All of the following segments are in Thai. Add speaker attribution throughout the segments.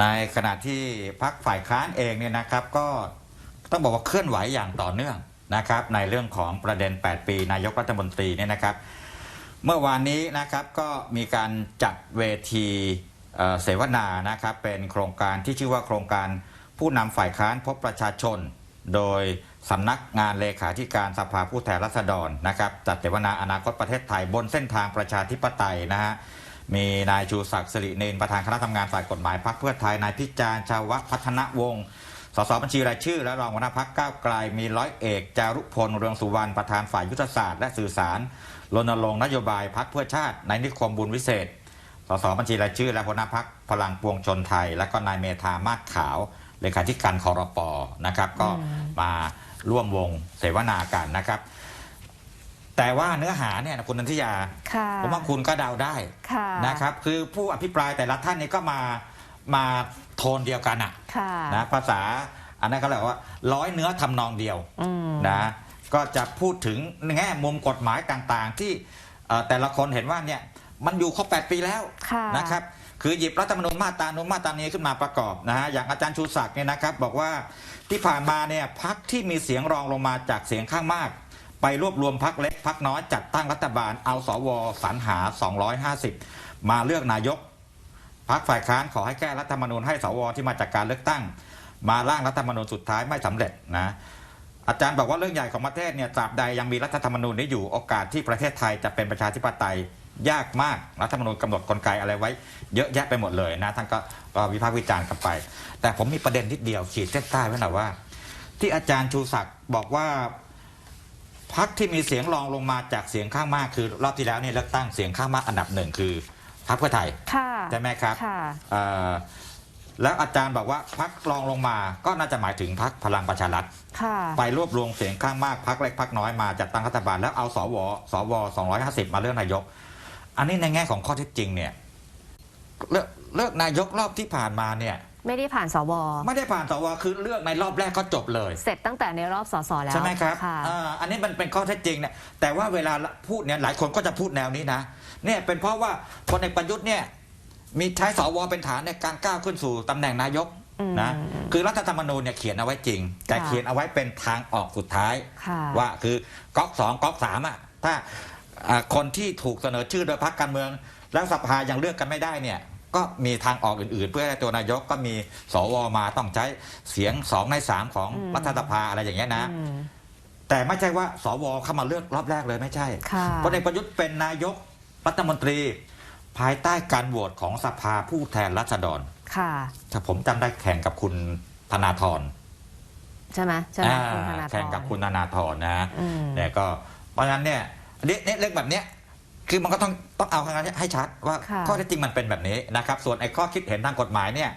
Speaker 1: ในขณะที่พักฝ่ายค้านเองเนี่ยนะครับ ก็ต้องบอกว่าเคลื่อนไหวอย่างต่อเนื่องนะครับ ในเรื่องของประเด็น 8 ปีนายกรัฐมนตรีเนี่ยนะครับ เมื่อวานนี้นะครับก็มีการจัดเวทีเสวนานะครับเป็นโครงการที่ชื่อว่าโครงการผู้นำฝ่ายค้านพบประชาชน โดยสำนักงานเลขาธิการสภาผู้แทนราษฎรนะครับ จัดเสวนาอนาคตประเทศไทยบนเส้นทางประชาธิปไตยนะฮะ มีนายชูศักดิ์สิริเนนประธานคณะทำงานฝ่ายกฎหมายพรรคเพื่อไทยนายพิจารณ์ชาวพัฒนวงศ์สสบัญชีรายชื่อ และรองหัวหน้าพักก้าวไกลมีร้อยเอก จารุพลเรืองสุวรรณประธานฝ่ายยุทธศาสตร์และสื่อสารรณรงค์นโยบายพักเพื่อชาติในนิคมบุญวิเศษสสบัญชีรายชื่อ และหัวหน้าพักพลังปวงชนไทย และก็นายเมธามาศขาวเลขาธิการคอรปนะครับ ก็มาร่วมวงเสวนากันนะครับ แต่ว่าเนื้อหาเนี่ยนะคุณนันทิยา
Speaker 2: ค่ะ
Speaker 1: ผมว่าคุณก็เดาได้
Speaker 2: ค่ะ
Speaker 1: นะครับ คือผู้อภิปรายแต่ละท่านนี่ก็มามาโทนเดียวกันอะ
Speaker 2: ค่ะ
Speaker 1: นะภาษาอันนั้นเขาเรียกว่า ร้อยเนื้อทำนองเดียว
Speaker 2: อืม
Speaker 1: นะก็จะพูดถึงแง่มุมกฎหมายต่างๆ ที่เอ่อแต่ละคนเห็นว่าเนี่ยมันอยู่ครบ8ปีแล้ว
Speaker 2: ค่ะ
Speaker 1: นะครับ คือหยิบรัฐธรรมนูญมาตราโน้นมาตรานี้ขึ้นมาประกอบนะฮะ อย่างอาจารย์ชูศักดิ์เนี่ยนะครับ บอกว่าที่ผ่านมาเนี่ยพักที่มีเสียงรองลงมาจากเสียงข้างมาก ไปรวบรวมพักเล็กพักน้อยจัดตั้งรัฐบาลเอาสวสรรหา 250 มาเลือกนายกพักฝ่ายค้านขอให้แก้รัฐธรรมนูญให้สวที่มาจากการเลือกตั้ง มาร่างรัฐธรรมนูญสุดท้ายไม่สำเร็จนะอาจารย์บอกว่าเรื่องใหญ่ของประเทศเนี่ยตราบใดยังมีรัฐธรรมนูญนี้อยู่โอกาสที่ประเทศไทยจะเป็นประชาธิปไตยยากมากรัฐธรรมนูญกำหนดกลไกอะไรไว้ เยอะแยะไปหมดเลยนะท่านก็ก็วิพากษ์วิจารณ์กันไป แต่ผมมีประเด็นนิดเดียวขีดเส้นใต้ไว้หน่อยว่า ที่อาจารย์ชูศักดิ์บอกว่า พักที่มีเสียงรองลงมาจากเสียงข้างมากคือรอบที่แล้วเนี่ยเลือกตั้งเสียงข้างมากอันดับหนึ่งคือพรรคเพื่อไทย
Speaker 2: ค่ะ
Speaker 1: ใช่ไหมครับ
Speaker 2: ค่ะ
Speaker 1: เอ่อแล้วอาจารย์บอกว่าพักรองลงมาก็น่าจะหมายถึงพักพลังประชารัฐ
Speaker 2: ค่ะ
Speaker 1: ไปรวบรวมเสียงข้างมากพักเล็กพักน้อยมาจัดตั้งรัฐบาลแล้วเอาสวสว250มาเลือกนายก อันนี้ในแง่ของข้อเท็จจริงเนี่ยเลือกเลือกนายกรอบที่ผ่านมาเนี่ย
Speaker 2: ไม่ได้ผ่านสว
Speaker 1: ไม่ได้ผ่านสวคือเลือกในรอบแรกก็จบเลย
Speaker 2: เสร็จตั้งแต่ในรอบสสแล้ว
Speaker 1: ใช่ไหมครับ
Speaker 2: ค่ะ
Speaker 1: อ่าอันนี้มันเป็นข้อเท็จจริงเนี่ยแต่ว่าเวลาพูดเนี่ยหลายคนก็จะพูดแนวนี้นะเนี่ยเป็นเพราะว่าพลเอกประยุทธ์เนี่ยมีใช้สวเป็นฐานในการก้าวขึ้นสู่ตำแหน่งนายก
Speaker 2: อืม
Speaker 1: นะคือรัฐธรรมนูญเนี่ยเขียนเอาไว้จริง แต่
Speaker 2: ค่ะ
Speaker 1: เขียนเอาไว้เป็นทางออกสุดท้าย
Speaker 2: ค่ะ
Speaker 1: ว่าคือก๊อกสองก๊อกสามอะถ้าอ่าคนที่ถูกเสนอชื่อโดยพรรคการเมือง แล้วสภายังเลือกกันไม่ได้เนี่ย ก็มีทางออกอื่น ๆ เพื่อให้ตัวนายกก็มีสวมาต้องใช้เสียงสองในสามของ
Speaker 2: อืม
Speaker 1: รัฐสภาอะไรอย่างเงี้ยนะ
Speaker 2: อืม
Speaker 1: แต่ไม่ใช่ว่าสวเข้ามาเลือกรอบแรกเลยไม่ใช่
Speaker 2: ค่ะ
Speaker 1: พลเอกประยุทธ์เป็นนายกรัฐมนตรี ภายใต้การโหวตของสภาผู้แทนราษฎร
Speaker 2: ค่ะ
Speaker 1: ถ้าผมจำได้แข่งกับคุณธนาธร
Speaker 2: ใช่ไหมใช่ไหม
Speaker 1: อ่า
Speaker 2: คุณธนาธร
Speaker 1: แข่งกับคุณธนาธรนะ
Speaker 2: อืม
Speaker 1: เนี่ยก็เพราะฉะนั้นเนี่ยเนี่ยเนี่ยเรื่องแบบเนี้ย คือมันก็ต้องต้องเอาทางนั้นให้ชัดว่า
Speaker 2: ค่ะ
Speaker 1: ข้อเท็จจริงมันเป็นแบบนี้นะครับ ส่วนไอ้ข้อคิดเห็นทางกฎหมายเนี่ย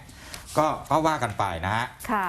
Speaker 1: ก็ก็ว่ากันไปนะฮะ
Speaker 2: ค่ะ